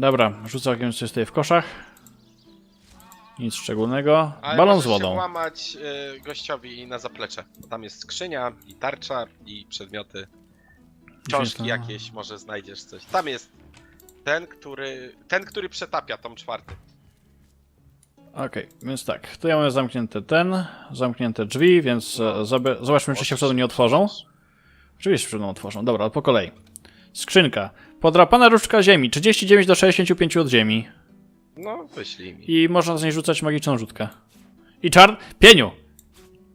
Dobra, rzucę okiem, co jest tutaj w koszach. Nic szczególnego. Ale Balon możesz z wodą. się łamać y, gościowi na zaplecze. Bo tam jest skrzynia i tarcza i przedmioty. Książki to- jakieś, może znajdziesz coś. Tam jest ten, który. Ten, który przetapia tom czwarty. Okej, więc tak. Tu ja mamy zamknięte ten, zamknięte drzwi, więc e, zabe- zobaczmy, czy się przed nie otworzą. Oczywiście przed mną otworzą. Dobra, ale po kolei. Skrzynka. Podrapana różdżka ziemi. 39 do 65 od ziemi. No, wyślij mi. I można z niej rzucać magiczną rzutkę. I czar... Pieniu!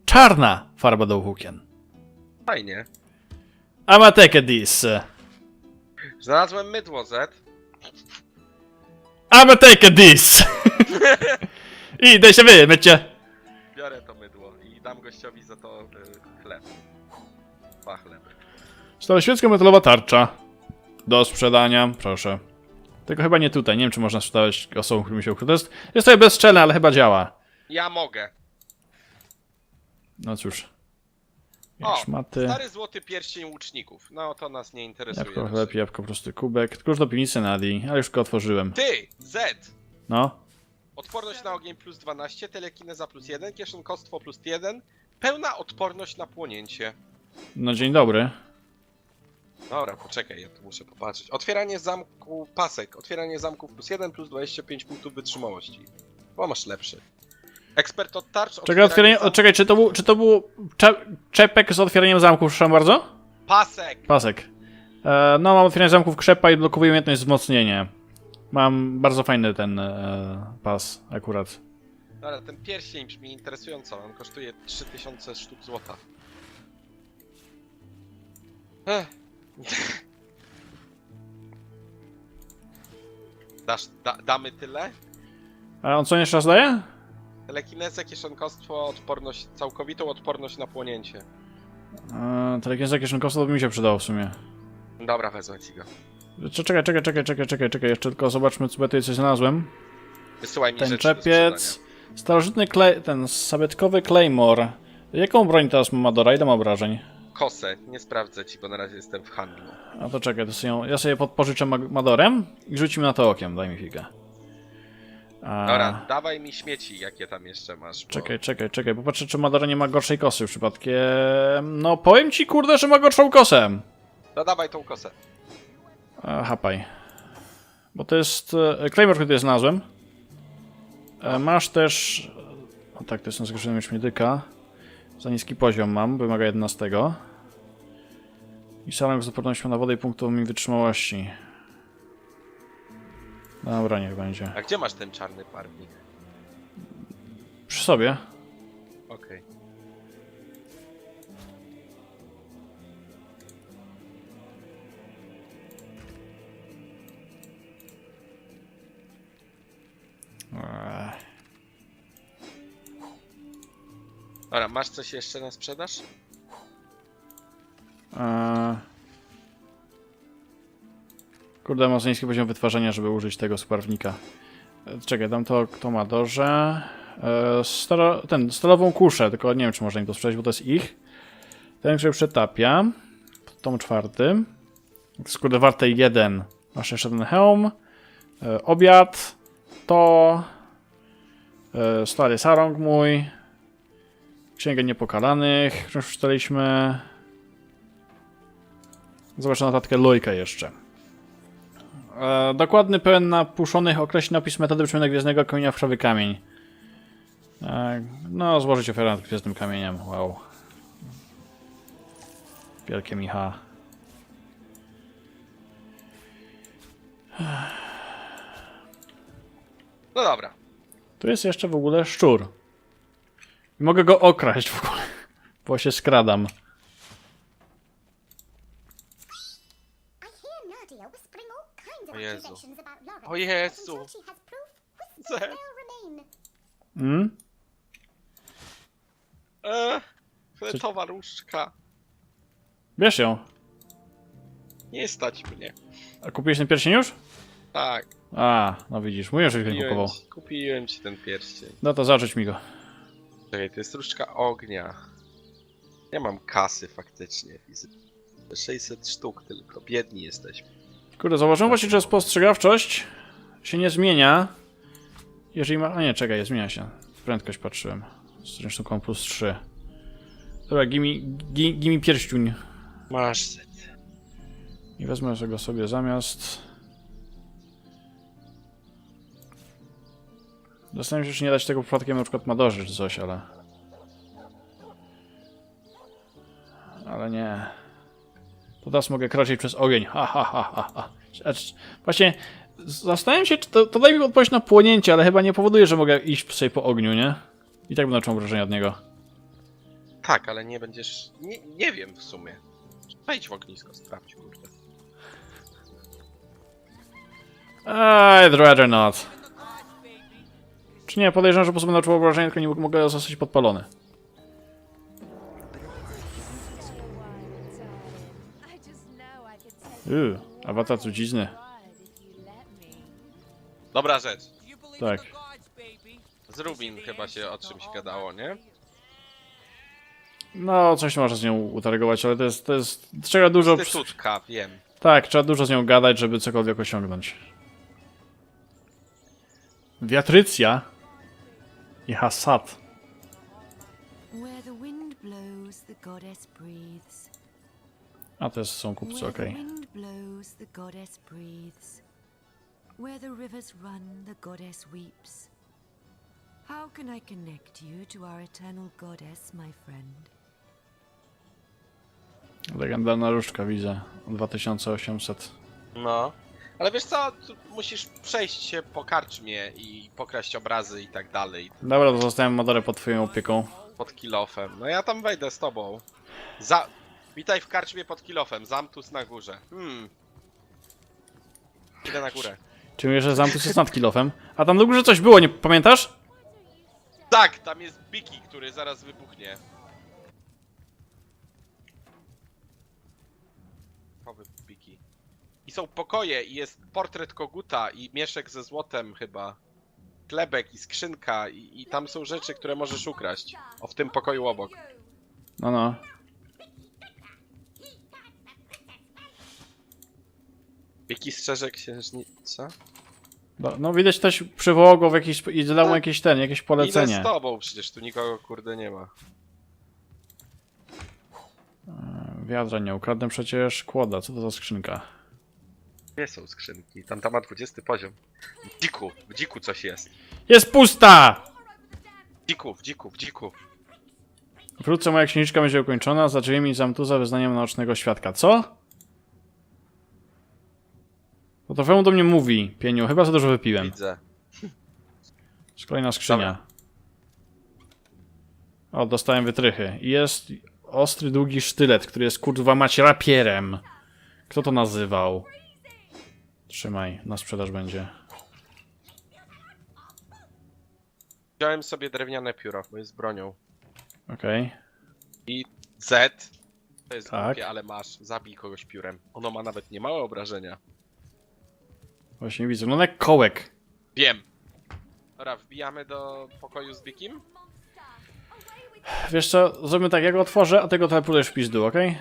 Czarna farba do włókien. Fajnie. I'ma take this. Znalazłem mydło Z. I'ma take this. I idę się wymycie. Biorę to mydło i dam gościowi za to y, chleb. Dwa chleby. Staroświecka metalowa tarcza. Do sprzedania, proszę. Tylko chyba nie tutaj. Nie wiem, czy można sprzedawać osobom, którym się ukrywa. To jest, jest tutaj bezczelne, ale chyba działa. Ja mogę. No cóż. O, Szmaty. stary złoty pierścień łuczników. No to nas nie interesuje. Jabłko raczej. chleb, jabłko prosty kubek. Klucz do piwnicy Nadi, ale już go otworzyłem. Ty! Z! No. Odporność na ogień plus 12, telekineza plus 1, kieszonkostwo plus 1, pełna odporność na płonięcie. No dzień dobry. Dobra, poczekaj, ja tu muszę popatrzeć. Otwieranie zamku pasek. Otwieranie zamków plus 1 plus 25 punktów wytrzymałości. Bo masz lepszy. Ekspert od tarcz. Czekaj, otwieranie, czekaj, czy to był, czy to był cze, czepek z otwieraniem zamków, proszę bardzo? Pasek! Pasek. E, no, mam otwieranie zamków krzepa i blokowuję umiejętność wzmocnienie. Mam bardzo fajny ten e, pas akurat. Dobra, ten pierścień brzmi interesująco. On kosztuje 3000 sztuk złota. Ech. Dasz, da, damy tyle? A on co jeszcze raz daje? Telekinezę, kieszonkostwo, odporność, całkowitą odporność na płonięcie. E, Telekineza kieszonkowca to by mi się przydało w sumie. Dobra, wezmę ci go. Cze- Czekaj, czekaj, czekaj, czekaj, czekaj, czekaj, jeszcze tylko zobaczmy, co ja tutaj coś znalazłem. Wysyłaj mi Ten rzeczy do czepiec, starożytny klej, ten sabietkowy Claymore. Jaką broń teraz ma Madora? Ile ma obrażeń? Kosę, nie sprawdzę ci, bo na razie jestem w handlu. A to czekaj, to sobie, ja sobie podpożyczę Madorem i rzucimy na to okiem, daj mi chwilkę. A, Dobra, dawaj mi śmieci, jakie tam jeszcze masz. Bo... Czekaj, czekaj, czekaj, popatrzę, czy Madora nie ma gorszej kosy przypadkiem. No, powiem ci, kurde, że ma gorszą kosę. No dawaj tą kosę. E, hapaj. Bo to jest. E, Claymore, który znalazłem. E, masz też. O tak, to jest na miecz medyka. Za niski poziom mam, wymaga 11. I salon z odpornością na wodę i punktową mi wytrzymałości. Dobra, niech będzie. A gdzie masz ten czarny barwnik? Przy sobie. Okej. Eee, Dobra, masz coś jeszcze na sprzedaż? eee. Kurde, za niski poziom wytwarzania, żeby użyć tego suparwnika. E, Czekaj, dam to kto ma dorze. E, staro, ten, stalową kuszę, tylko nie wiem, czy można im to sprzedać, bo to jest ich. Ten, który przetapia. Tom czwarty. Skurde warte jeden. Masz jeszcze ten hełm. E, obiad. To. E, stary sarong mój. Księgę Niepokalanych, już przeczytaliśmy. Zobaczę notatkę Lojka jeszcze. E, dokładny, pełen napuszonych określny opis metody wyciągnięcia gwiezdnego kamienia w krwawy kamień. E, no, złożyć ofiarę nad gwiezdnym kamieniem. Wow. Wielkie Micha. No dobra. Tu jest jeszcze w ogóle szczur. I mogę go okraść w ogóle, bo się skradam. O Jezu. O Jezu. Until she has proof, Co? whispers will remain. Mm? Eee, fletowa różdżka. Bierz ją. Nie stać mnie. A kupiłeś ten pierścień już? Tak, A, no widzisz, mówię, że nie kupiłem kupował. ci, kupiłem ci ten pierścień. No to zarzuć mi go. Czekaj, to jest różdżka ognia. Nie mam kasy faktycznie. fizy- 600 sztuk tylko. Biedni jesteśmy. Kurde, zauważyłem właśnie, że spostrzegawczość się nie zmienia. Jeżeli ma... A nie, czekaj, zmienia się. Prędkość patrzyłem. Zresztą kom plus 3. Dobra, gimi, gi, gimi pierściuń. Masz set. I wezmę tego sobie zamiast... Zastanawiam się, czy nie dać tego przypadkiem na przykład Madorze czy coś, ale... Ale nie. To teraz mogę kroczyć przez ogień. Ha, ha, ha, ha, ha. Właśnie zastanawiam się, czy to, to daje mi odpowiedź na płonięcie, ale chyba nie powoduje, że mogę iść sobie po ogniu, nie? I tak będę czuł wrażenie od niego. Tak, ale nie będziesz... Nie, nie wiem w sumie. Wejdź w ognisko, sprawdź, kurde. I'd rather not. Czy nie, podejrzewam, że po prostu będę czuł wrażenie, tylko nie mogę zostać podpalony. Yy, awatar me. Dobra rzecz. Tak. Z Rubin chyba się o czymś gadało, nie? No, coś można z nią utarygować, ale to jest, to jest, trzeba dużo... Instytutka, wiem. Tak, trzeba dużo z nią gadać, żeby cokolwiek osiągnąć. Wiatrycja i Hassad. Where the wind blows, the goddess breathes. A to jest, są kupcy, okej. breathes. Where the rivers run, the goddess weeps. How can I connect you to our eternal goddess, my friend? Legendarna różdżka, widzę. 2800. No. Ale wiesz co, tu musisz przejść się po karczmie i pokraść obrazy i tak dalej. Dobra, to zostawiam Madorę pod twoją opieką. Pod kilofem. No ja tam wejdę z tobą. Za... Witaj w karczmie pod kilofem. Zamtus na górze. Hmm. Idę na górę. Czy mówisz, że Zamtus jest nad kilofem? A tam do górze coś było, nie pamiętasz? Tak, tam jest Biki, który zaraz wybuchnie. Chowy Biki. I są pokoje i jest portret koguta i mieszek ze złotem chyba. Klebek i skrzynka i, i tam są rzeczy, które możesz ukraść. O, w tym pokoju obok. No, no. Biki strzeże księżnica? No, No widać też przywołał go w jakiś... i dał mu Tak. jakieś ten, jakieś Idę polecenie. z tobą, przecież tu nikogo kurde nie ma. Wiadra nie ukradnę przecież. Kłoda, co to za skrzynka? Nie są skrzynki, tam tam ma 20 poziom. W dziku, w dziku coś jest. Jest pusta! W dziku, w dziku, w dziku. Wkrótce moja księżniczka będzie ukończona, za drzwiami Zamtuza wyznaniem naocznego świadka. Co? No to Wełm do mnie mówi, pieniu, chyba za dużo wypiłem. Widzę. Jest kolejna skrzynia. O, dostałem wytrychy. I Jest ostry, długi sztylet, który jest kurwa mać rapierem. Kto to nazywał? Trzymaj, na sprzedaż będzie. Wziąłem sobie drewniane pióro, bo jest bronią. Okej. I Z. To jest Tak. głupie, ale masz. Zabij kogoś piórem. Ono ma nawet niemałe obrażenia. Właśnie widzę. No jak kołek. Wiem. Dobra, wbijamy do pokoju z Bikim? Wiesz co, zrobimy tak, ja go otworzę, a tego teleportujesz w pizdu, okej?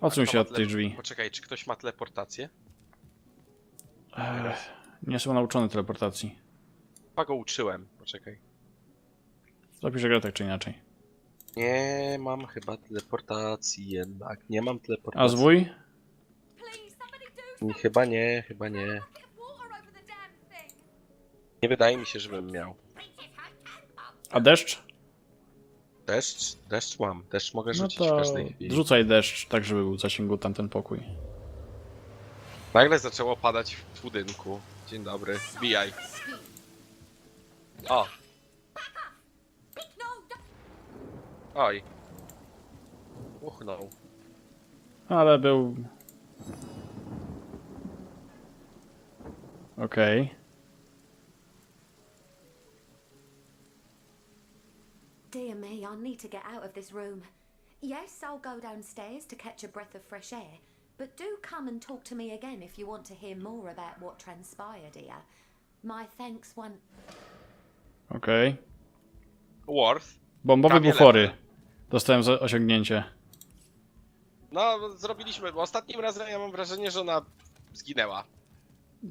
Odsuń się od tych drzwi. Poczekaj, czy ktoś ma teleportację? Ech, nie są nauczony teleportacji. Chyba go uczyłem. Poczekaj. Zapiszę grę tak czy inaczej. Nie mam chyba teleportacji jednak. Nie mam A teleportacji. zwój? Somebody do Nie, Chyba nie, chyba nie. Nie wydaje mi się, żebym miał. A deszcz? Deszcz? Deszcz mam. Deszcz mogę No rzucić w każdej chwili. rzucaj deszcz, tak żeby był w zasięgu tamten pokój. Nagle zaczęło padać w budynku. Dzień dobry. Wbijaj. O. Oj. Uchnął. Ale był... Okej. Dear me, I need to get out of this room. Yes, I'll go downstairs to catch a breath of fresh air, but do come and talk to me again if you want to hear more about what transpired here. My thanks one. Worth. Okej. Bombowe Prawie bufory. Dostałem za osiągnięcie. No, zrobiliśmy, bo ostatnim razem ja mam wrażenie, że ona zginęła.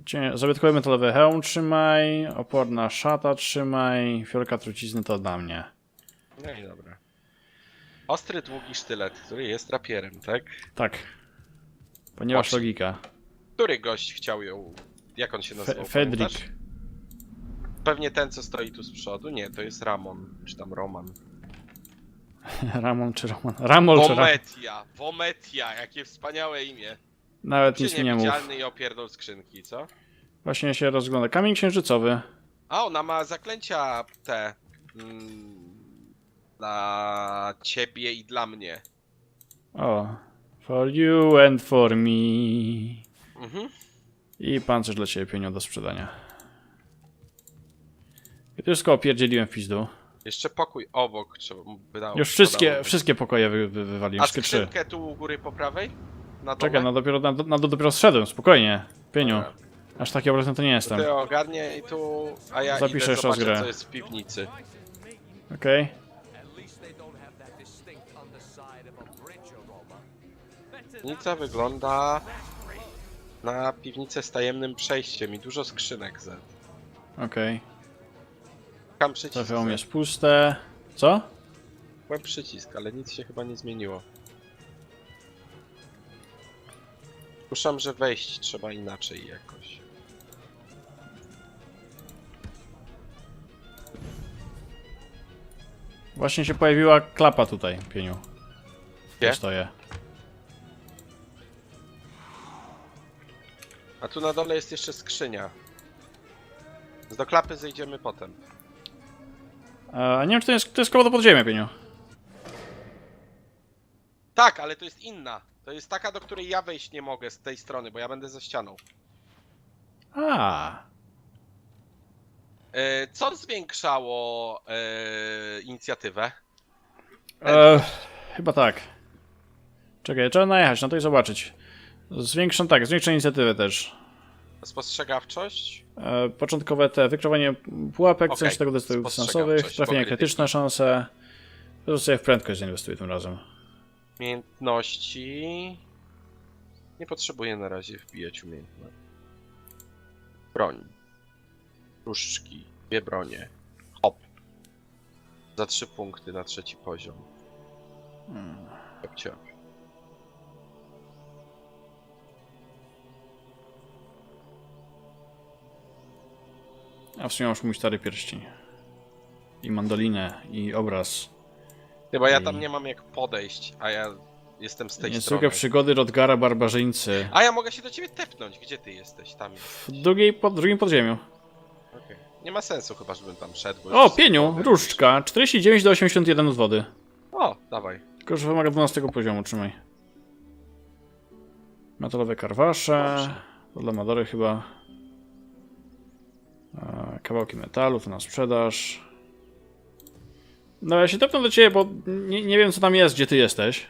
Cie- Zabytkowy metalowy hełm trzymaj, oporna szata trzymaj, fiolka trucizny to dla mnie. No i dobra. Ostry, długi sztylet, który jest rapierem, tak? Tak. Ponieważ Oczy. logika. Który gość chciał ją... Jak on się Fe nazywał? Fedrik. pamiętasz? Pewnie ten, co stoi tu z przodu? Nie, to jest Ramon, czy tam Roman. Ramon czy Roman? Ramol czy Ramon? Wometia! Wometia! Jakie wspaniałe imię! Nawet Czy nic mi nie mów. niewidzialny i opierdol skrzynki, co? Właśnie się rozgląda. Kamień księżycowy. A, ona ma zaklęcia te... Mm, dla ciebie i dla mnie. O. For you and for me. Mhm. I pancerz dla ciebie pieniądze do sprzedania. I tu wszystko opierdzieliłem w pizdu. Jeszcze pokój obok trzeba by dało. Już wszystkie, wszystkie pokoje wy, wy, wywaliłem. A Wszystkie trzy. skrzynkę tu u góry po prawej? Na dole? Czekaj, no dopiero, na, na, dopiero zszedłem, spokojnie. Pieniu. Dobra. Aż taki obrazny to nie jestem. Ty ogarnie i tu, a ja Zapiszę idę jeszcze raz zobaczę grę. co jest w piwnicy. Okej. Piwnica wygląda na piwnicę z tajemnym przejściem i dużo skrzynek Z. Okej. Tam przycisk. Trafiało Z. jest puste. Co? Byłem przycisk, ale nic się chyba nie zmieniło. Puszczam, że wejść trzeba inaczej jakoś. Właśnie się pojawiła klapa tutaj, pieniu. Gdzie? Tu stoję. A tu na dole jest jeszcze skrzynia. Z do klapy zejdziemy potem. E, A nie wiem, czy to jest, to jest koło do podziemia, pieniu. Tak, ale to jest inna. To jest taka, do której ja wejść nie mogę z tej strony, bo ja będę za ścianą. A. E, co zwiększało e, inicjatywę? E, chyba tak. Czekaj, trzeba najechać, no to i zobaczyć. Zwiększam, tak, zwiększam inicjatywę też. Spostrzegawczość? E, początkowe te, wykrywanie pułapek, okay. tego dystansowych, spostrzegawczość, trafienie krytyczne szanse. To sobie w prędkość zainwestuję tym razem. Umiejętności. Nie potrzebuję na razie wbijać umiejętności. Broń. Różdżki. Dwie bronie. Hop. Za trzy punkty na trzeci poziom. Ciop, ciop. A w sumie masz mój stary pierścień. I mandolinę, i obraz. Chyba ja tam nie mam jak podejść, a ja jestem z tej Niezwykłe strony. przygody Rodgara Barbarzyńcy. A ja mogę się do ciebie tepnąć. Gdzie ty jesteś? Tam. W drugiej, pod, drugim podziemiu. Okej. Nie ma sensu chyba, żebym tam szedł. bo O, już pieniu, różdżka. 49 do 81 od wody. O, dawaj. Tylko, że wymaga 12 poziomu, trzymaj. Metalowe karwasze. Dla Madory chyba. E, Kawałki metalu, to na sprzedaż. No ja się tepnę do ciebie, bo nie, nie wiem co tam jest, gdzie ty jesteś.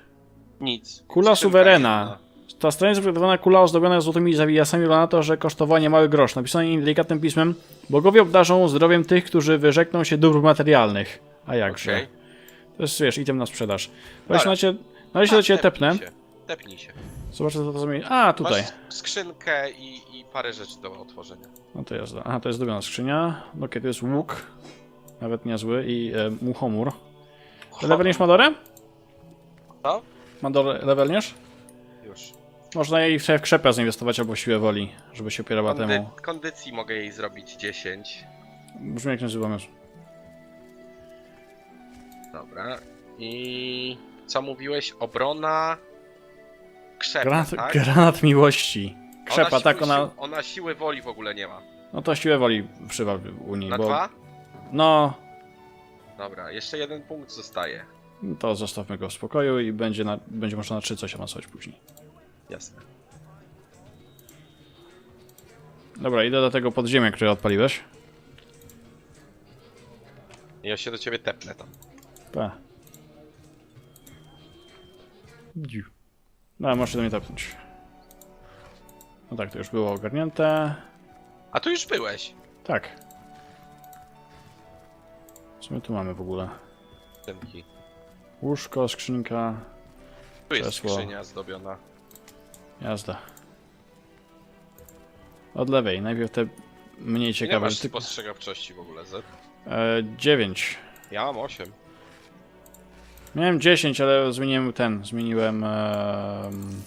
Nic. Kula suwerena. jedna. Ta strona zaprojektowana kula ozdobiona złotymi zawijasami na to, że kosztowała mały grosz. Napisane im delikatnym pismem. Bogowie obdarzą zdrowiem tych, którzy wyrzekną się dóbr materialnych. A jakże. Okej. To jest, wiesz, item na sprzedaż. Weź na na się do ciebie tepnę. Się. Tepnij się. Zobaczę, co to zmieni. A, tutaj. Masz skrzynkę i, i parę rzeczy do otworzenia. No to jest. Aha, to jest druga skrzynia. Okej, to jest łuk. Nawet niezły. I e, muchomór. Levelniesz Madorę? Co? Madorę levelniesz? Już. Można jej w krzepę zainwestować albo w siłę woli, żeby się opierała Kondy temu. kondycji mogę jej zrobić 10. Brzmi jak nazywa już. Dobra. I co mówiłeś? Obrona. Krzepa, Granat, tak? granat miłości. Krzepa, siły, tak, ona. Sił, ona siły woli w ogóle nie ma. No to siłę woli przywal u niej, Na bo. dwa? No, Dobra, jeszcze jeden punkt zostaje. to zostawmy go w spokoju i będzie, na, będzie można na trzy coś awansować później. Jasne. Dobra, idę do tego podziemia, które odpaliłeś. Ja się do ciebie tepnę tam. Pa. Dziu. No, możesz się do mnie tapnąć. No tak, to już było ogarnięte. A tu już byłeś. Tak. Co my tu mamy w ogóle? Dzięki. Łóżko, skrzynka, Tu jest Krzesło. skrzynia zdobiona. jazda. Od lewej, najpierw te mniej Nie ciekawe. masz Ty... spostrzegawczości w ogóle, Z. E, 9. Ja mam 8. Miałem 10, ale zmieniłem ten, zmieniłem em,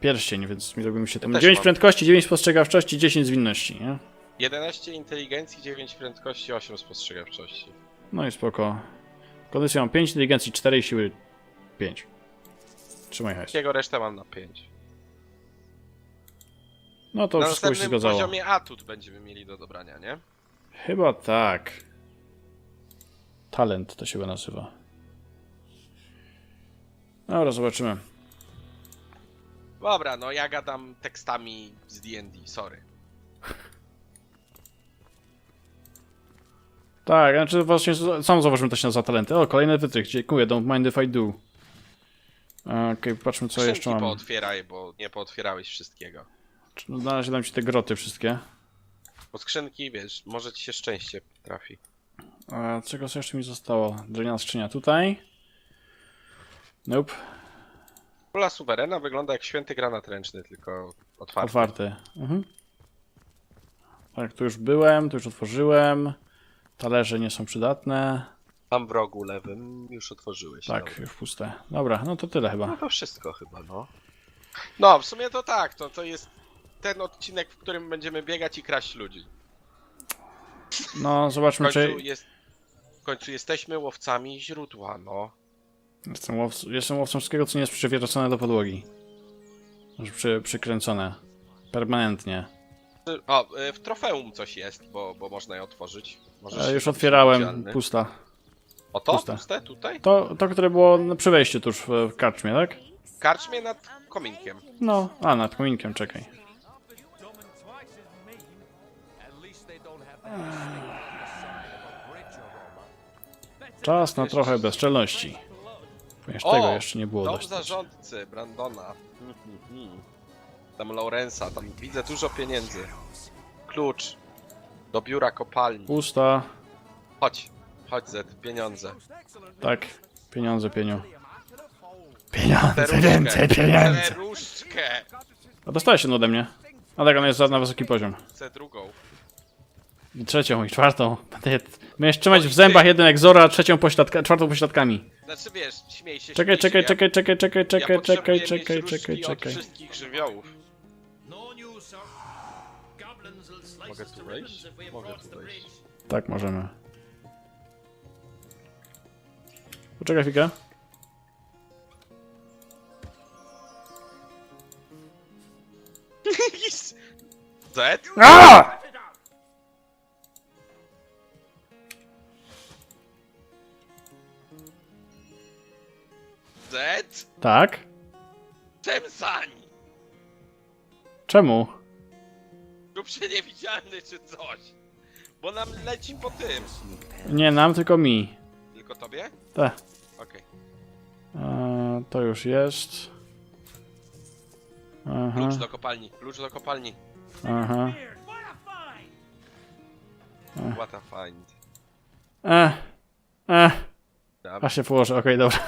pierścień, więc mi robi mi się tam też 9 mam. prędkości, 9 spostrzegawczości, 10 zwinności, nie? 11 inteligencji, 9 prędkości, 8 spostrzegawczości. No i spoko. Kondycję mam 5, inteligencji 4 i siły 5. Trzymaj hajs. Jakiego resztę mam na 5. No to na wszystko się zgadzało. poziomie atut będziemy mieli do dobrania, nie? Chyba tak. Talent to się chyba nazywa. Dobra, zobaczymy. Dobra, no ja gadam tekstami z D&D, sorry. Tak, znaczy właśnie sam zauważymy też na za talenty. O, kolejny wytrych, dziękuję, don't mind if I do. Okej, patrzmy co Skrzynki jeszcze mam. pootwieraj, bo nie pootwierałeś wszystkiego. Czy- Na razie dam ci te groty wszystkie. Bo skrzynki, wiesz, może ci się szczęście trafi. A czego co jeszcze mi zostało? Drewniana skrzynia tutaj. Nope, Kula suwerena wygląda jak święty granat ręczny, tylko otwarty. otwarty. Mhm. Tak, tu już byłem, tu już otworzyłem. Talerze nie są przydatne. Tam w rogu lewym już otworzyłeś. Tak, Dobra. już puste. Dobra, no to tyle No chyba. to wszystko chyba, no. No, w sumie to tak, to, to jest ten odcinek, w którym będziemy biegać i kraść ludzi. No, zobaczmy czy... jest, końcu jesteśmy łowcami źródła, no. Jestem, łows... Jestem łowcą wszystkiego, co nie jest przywiercone do podłogi. Przy... Przykręcone. Permanentnie. O, y, w trofeum coś jest, bo, bo można je otworzyć. Możesz E, już otwierałem, pusta. O to? puste. Puste tutaj? To, to, które było na- przy wejściu tuż w, w karczmie, tak? Karczmie nad kominkiem. No, a nad kominkiem, czekaj. Czas na trochę bezczelności. Ponieważ tego jeszcze nie było dom dość. zarządcy Brandona. Mhm. Tam Laurensa, tam widzę dużo pieniędzy. Klucz do biura kopalni. Pusta, Chodź, chodź Z, pieniądze. tak. Pieniądze, pieniu. Pieniądze, więcej pieniędzy. A dostałeś się ode mnie. A tak, ona jest za- na wysoki poziom. Chcę drugą. I trzecią, i czwartą. Będę je- Będziesz trzymać w zębach jeden egzora, a trzecią pośladka, czwartą pośladkami. Znaczy wiesz, śmiej się, Czekaj, śmiej czekaj, się. czekaj, czekaj, czekaj, ja, czekaj, ja czekaj, potrzebuję czekaj, mieć czekaj, różdżki czekaj. od wszystkich żywiołów. Mogę tu wejść? Mogę tu wejść. Tak, możemy. Poczekaj chwilkę. Z? A! Z? Tak? Czemsań! Czemu? Rób się niewidzialny czy coś. Bo nam leci po tym. Nie nam, tylko mi. Tylko tobie? Tak. Okej. Eee, to już jest. Aha, Klucz do kopalni, klucz do kopalni. aha. What a find. Eh, eh. Dobra. A się położę, okej, dobra.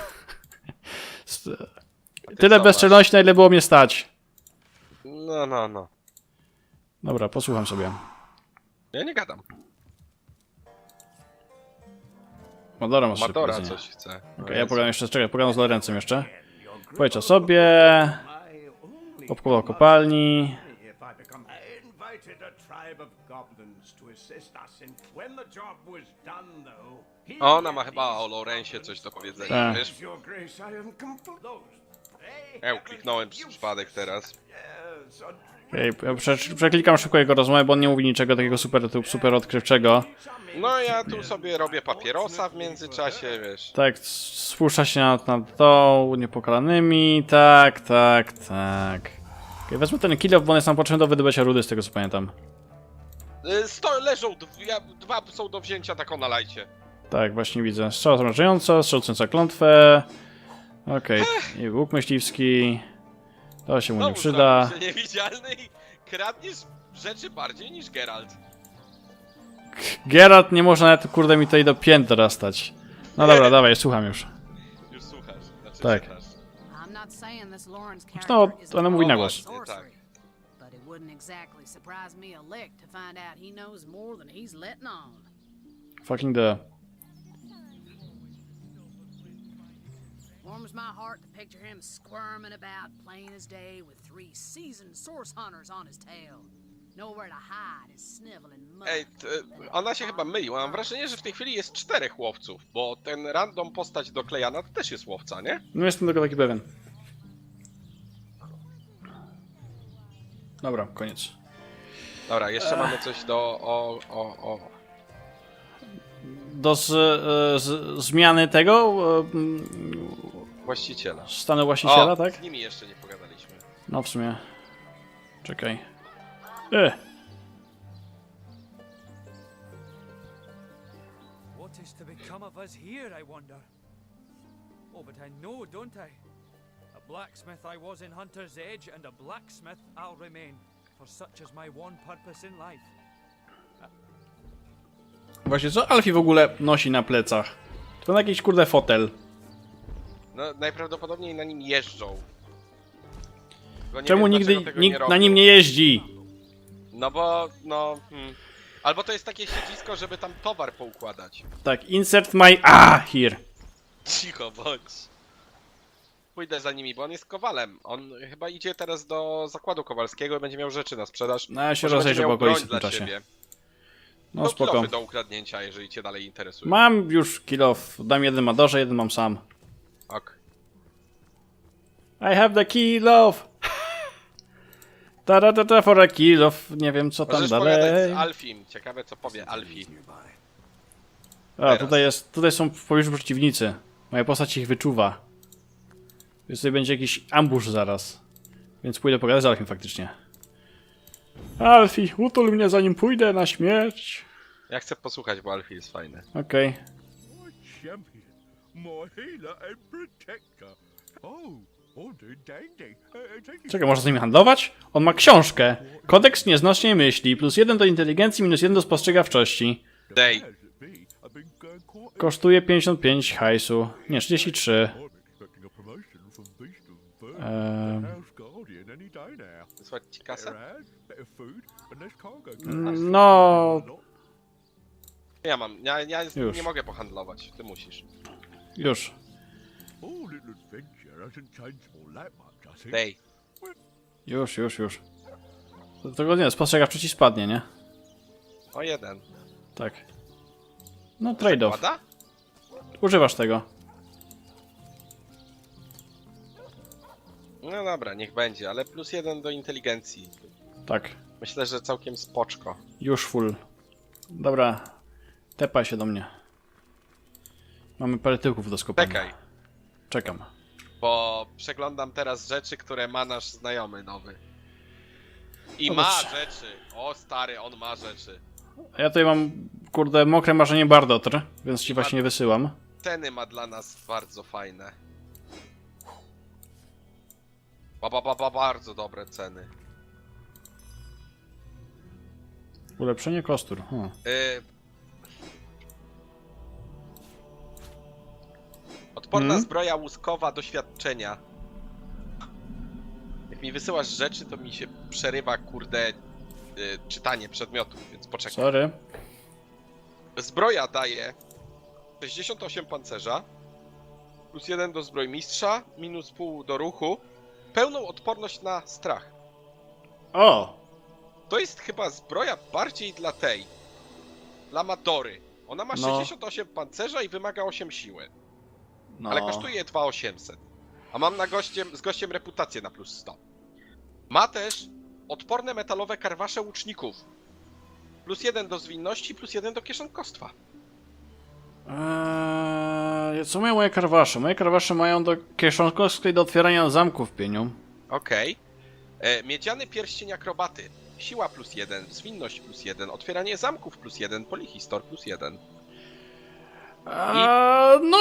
Ty Tyle co bezczelności, na ile było mnie stać. No, no, no. Dobra, posłucham sobie. Ja nie gadam. Madora masz Madora szybko coś chce. Okej, ja pogadam jeszcze, czekaj, pogadam z Lorencem jeszcze. Powiedz o sobie. Popkował kopalni. invited a tribe of goblins to assist us in when the job was done though. Ona ma chyba o Lorensie coś do powiedzenia, Tak. wiesz? Ja kliknąłem przez przypadek teraz. Okej, ja prze, przeklikam szybko jego rozmowę, bo on nie mówi niczego takiego super, super odkrywczego. No ja tu sobie robię papierosa w międzyczasie, wiesz. Tak, spuszcza się nad, nad tą niepokalanymi. Tak, tak, tak. Okej, wezmę ten kill bo on jest nam potrzebny do wydobycia rudy, z tego co pamiętam. Y, Sto, leżą, dw- ja, dwa są do wzięcia, tak o nalajcie. Tak, właśnie widzę. Strzała zamrażająca, strzelcująca klątwę. Okej, i łuk myśliwski. To się mu nie Znowu przyda. niewidzialny i kradniesz rzeczy bardziej niż Geralt. Geralt nie można nawet, kurde, mi tutaj do pięt dorastać. No dobra, dawaj, słucham już. Już słuchasz, znaczy Tak. czytasz. I'm not saying this Lawrence No, character is ona mówi na głos. tak. but it wouldn't exactly surprise me a lick to find out he knows more than he's letting on. Fucking the. Warms my heart to picture him squirming about, plain as day, with three seasoned source hunters on his tail. Nowhere to hide his sniveling mud. Ej, t, ona się chyba myliła. Mam wrażenie, że w tej chwili jest czterech łowców, bo ten random postać doklejana to też jest łowca, nie? No jestem tego taki pewien. Dobra, koniec. Dobra, jeszcze mamy coś do... o... o... o... Do z, e, z, zmiany tego e, Właściciela. stanu właściciela, o, tak? z nimi jeszcze nie pogadaliśmy. No w sumie. Czekaj. E, What is to become of us here, I wonder? Oh, but I know, don't I? A blacksmith I was in Hunter's Edge, and a blacksmith I'll remain, for such is my one purpose in life. Właśnie, co Alfie w ogóle nosi na plecach? To na jakiś kurde fotel. No, najprawdopodobniej na nim jeżdżą. Tylko nie Czemu wiem, nigdy dlaczego tego nikt nie na nim nie jeździ? No bo, no... Hmm. Albo to jest takie siedzisko, żeby tam towar poukładać. Tak, insert my... A, here. Cicho bądź. Pójdę za nimi, bo on jest kowalem. On chyba idzie teraz do zakładu kowalskiego i będzie miał rzeczy na sprzedaż. No ja się Może będzie rozejrzę miał po okolicy broń w tym dla czasie. siebie. No No spoko. do ukradnięcia, jeżeli cię dalej interesuje. Mam już kill off. Dam jeden Madorze, jeden mam sam. Ok. I have the kill off. Ta ta ta ta for a kill off. Nie wiem co tam Możesz pogadać dalej. z Alfim. Ciekawe co powie Alfie. A, tutaj jest, tutaj są w pobliżu przeciwnicy. Moja postać ich wyczuwa. Więc tutaj będzie jakiś ambush zaraz. Więc pójdę pogadać z Alfiem faktycznie. Alfie, utul mnie zanim pójdę na śmierć. Ja chcę posłuchać, bo Alfie jest fajny. Okej. My healer and protector. Oh, oh, dandy. Uh, you. Czekaj, można z nim handlować? On ma książkę. Kodeks nieznośnej myśli. Plus jeden do inteligencji, minus jeden do spostrzegawczości. Quite Kosztuje 55 hajsu. Nie, 33. I'm expecting a promotion from beast of bird Um. to house guardian any day now. Wysłać ci kasę? Cargo. No, Ja mam. Ja, ja Już. nie mogę pohandlować. Ty musisz. Już. Day. Już, już, już. To Tego nie, spostrzegawczości spadnie, nie? O jeden. Tak. No, trade-off. Pada? Używasz tego. No dobra, niech będzie, ale plus jeden do inteligencji. Tak. Myślę, że całkiem spoczko. Już full. Dobra. Tepaj się do mnie. Mamy parę tyłków do skopania. Czekaj, Czekam. bo przeglądam teraz rzeczy, które ma nasz znajomy nowy. I No ma dobrze. rzeczy. O stary, on ma rzeczy. Ja tutaj mam, kurde, mokre marzenie Bardotr, więc ci właśnie wysyłam. Ceny ma dla nas bardzo fajne. Ba, ba, ba, ba, bardzo dobre ceny. Ulepszenie kostur. Hmm. Y... Odporna Mhm. zbroja łuskowa doświadczenia. Jak mi wysyłasz rzeczy, to mi się przerywa, kurde, y, czytanie przedmiotów, więc poczekaj. Sorry. Zbroja daje 68 pancerza, plus 1 do zbrojmistrza, minus pół do ruchu, pełną odporność na strach. O! To jest chyba zbroja bardziej dla tej. Dla Madory. Ona ma No. 68 pancerza i wymaga 8 siły. No. Ale kosztuje 2800. A mam na gościem, z gościem reputację na plus 100. Ma też odporne metalowe karwasze łuczników. Plus 1 do zwinności, plus 1 do kieszonkostwa. Eee, co mają moje karwasze? Moje karwasze mają do kieszonkowskiej do otwierania zamków pienią. Okej. E, Miedziany pierścień akrobaty. Siła plus 1, zwinność plus 1, otwieranie zamków plus 1, polihistor plus 1. Eee, no,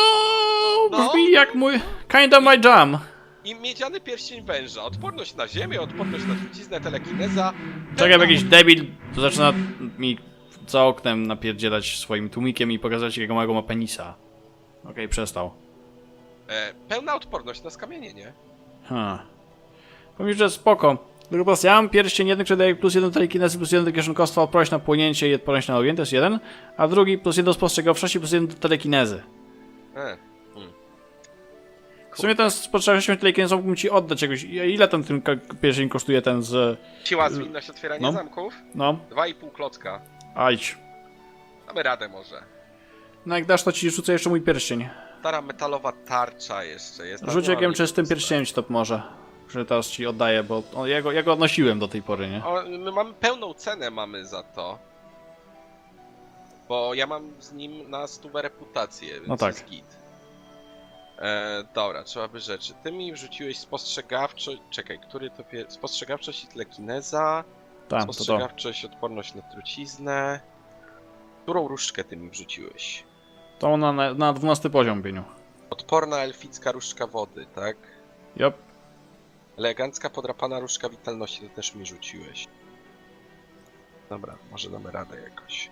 No. brzmi jak mój kinda my jam. I miedziany pierścień węża. Odporność na ziemię, odporność na truciznę, telekineza. Czekaj, bo jakiś debil zaczyna mi za oknem napierdzielać swoim tłumikiem i pokazać jakiego małego ma penisa. Okej, przestał. E, pełna odporność na skamienienie. Ha. Powiem, że spoko. Drugi plus, ja mam pierścień jeden, który daje plus jeden telekinezy, plus jeden do kieszonkostwa, odporność na płynięcie i odporność na ogień, to jest jeden. A drugi plus jeden do spostrzegawczości, plus jeden do telekinezy. E, W sumie ten spostrzegawczość telekinezą mógłbym ci oddać jakoś. Ile ten, ten pierścień kosztuje ten z... siła, zwinność, otwieranie No. zamków? No, 2,5 klocka. ajdź. Damy radę może. No jak dasz, to ci rzucę jeszcze mój pierścień. Stara metalowa tarcza jeszcze jest. Rzuć jakiem czystym pierścieniem ci to pomoże. Że teraz ci oddaję, bo on, ja, go, ja go odnosiłem do tej pory, nie? O, my mamy pełną cenę mamy za to. Bo ja mam z nim na stówę reputację, więc No tak. jest git. E, dobra, trzeba by rzeczy. Ty mi wrzuciłeś spostrzegawczość. Czekaj, który to pier... Spostrzegawczość i telekineza. Tak, to to. spostrzegawczość, odporność na truciznę. Którą różdżkę ty mi wrzuciłeś? To na, na, na 12 poziom, Bieniu. Odporna elficka różdżka wody, tak? Jop. Elegancka podrapana różdżka witalności, to też mi rzuciłeś. Dobra, może damy radę jakoś.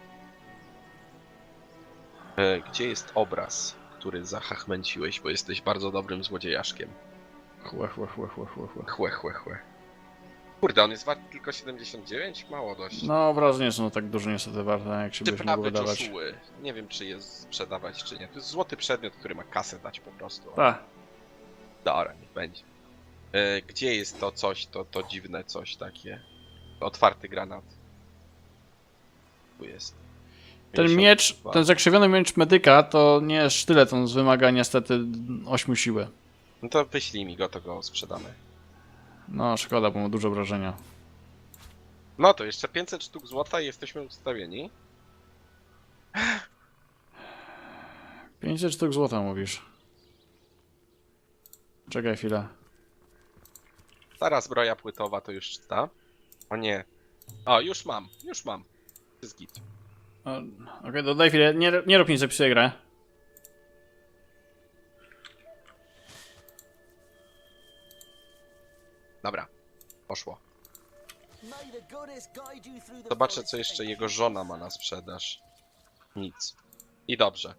E, gdzie jest obraz, który zahachmęciłeś, bo jesteś bardzo dobrym złodziejaszkiem? Chłe, chłe, chłe, chłe, chłe, chłe. Chłe, chłe, chłe. Kurde, on jest wart tylko 79? Mało dość. No, obrazy nie są tak dużo niestety warte, jak się byś mógł prawdy wydawać. Joshua? Nie wiem, czy je sprzedawać, czy nie. To jest złoty przedmiot, który ma kasę dać po prostu. Tak. Dobra, niech będzie. E, gdzie jest to coś, to, to dziwne coś takie? Otwarty granat. Tu jest. Ten 52. miecz, ten zakrzywiony miecz medyka to nie jest sztylet, on wymaga niestety 8 siły. No to wyślij mi go, to go sprzedamy. No, szkoda, bo ma dużo wrażenia. No to jeszcze 500 sztuk złota i jesteśmy ustawieni. 500 sztuk złota mówisz. Czekaj chwilę. Stara zbroja płytowa to już czyta. O nie. O, już mam, już mam. Jest git. Okej, to daj chwilę, nie, nie rób nic, zapisuję grę. Dobra, poszło. Zobaczę, co jeszcze jego żona ma na sprzedaż. Nic. I dobrze.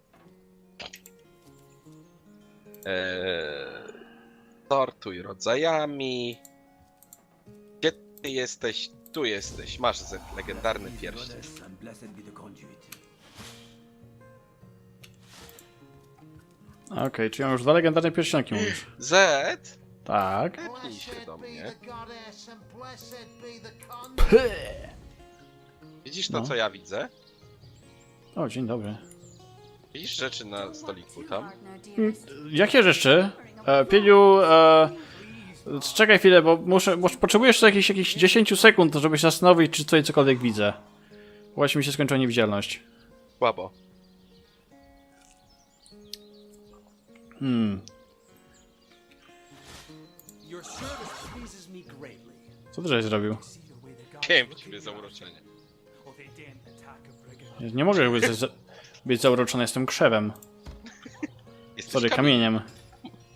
Eee, sortuj rodzajami. Ty jesteś? Tu jesteś. Masz Z, legendarny pierścień. Okej, czyli mam już dwa legendarne pierścionki mówisz. Z? Tak. Się do mnie. Widzisz to, No. co ja widzę? O, dzień dobry. Widzisz rzeczy na stoliku tam? Jakie rzeczy? E, Pieniu, e, czekaj chwilę, bo muszę, bo potrzebuję jeszcze jakichś, jakichś 10 sekund, żeby się zastanowić, czy tutaj cokolwiek widzę. Właśnie mi się skończyła niewidzialność. Słabo. Hmm. Co ty żeś zrobił? Ciebie. Nie, nie mogę być, za, być zauroczony, jestem krzewem. Jesteś Sorry, kamieniem. kamieniem.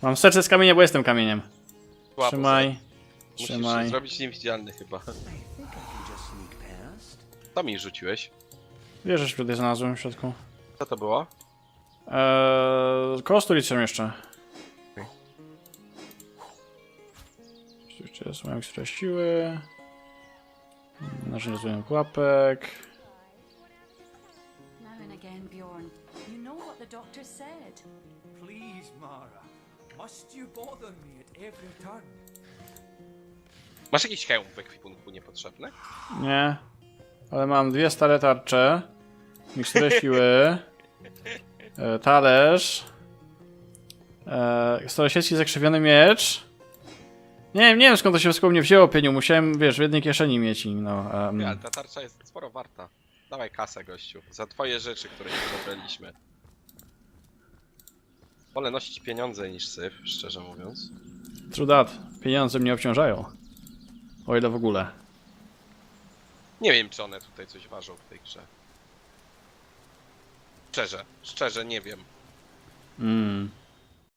Mam serce z kamienia, bo jestem kamieniem. Słabo, Trzymaj. Musisz Trzymaj. zrobić niewidzialny chyba. Co mi rzuciłeś? Wiesz, że tutaj znalazłem w środku. Co to było? Eee, koło stolicą jeszcze. Jeszcze jest moją ekstra siły. Narzędzie rozwojem pułapek. Now and again, Bjorn. You know what the doctor said. Please, Mara. Masz jakiś hełm w ekwipunku niepotrzebny? Nie. Ale mam dwie stare tarcze. Miksturę siły. E, talerz. E, starosiecki zakrzywiony miecz. Nie wiem, nie wiem skąd to się wszystko u mnie wzięło, pieniu. Musiałem, wiesz, w jednej kieszeni mieć i no. em, Ja, ta tarcza jest sporo warta. Dawaj kasę, gościu. Za twoje rzeczy, które nie zabraliśmy. Wolę nosić pieniądze niż syf, szczerze mówiąc. True that. Pieniądze mnie obciążają. O ile w ogóle. Nie wiem, czy one tutaj coś ważą w tej grze. Szczerze, szczerze nie wiem. Mm.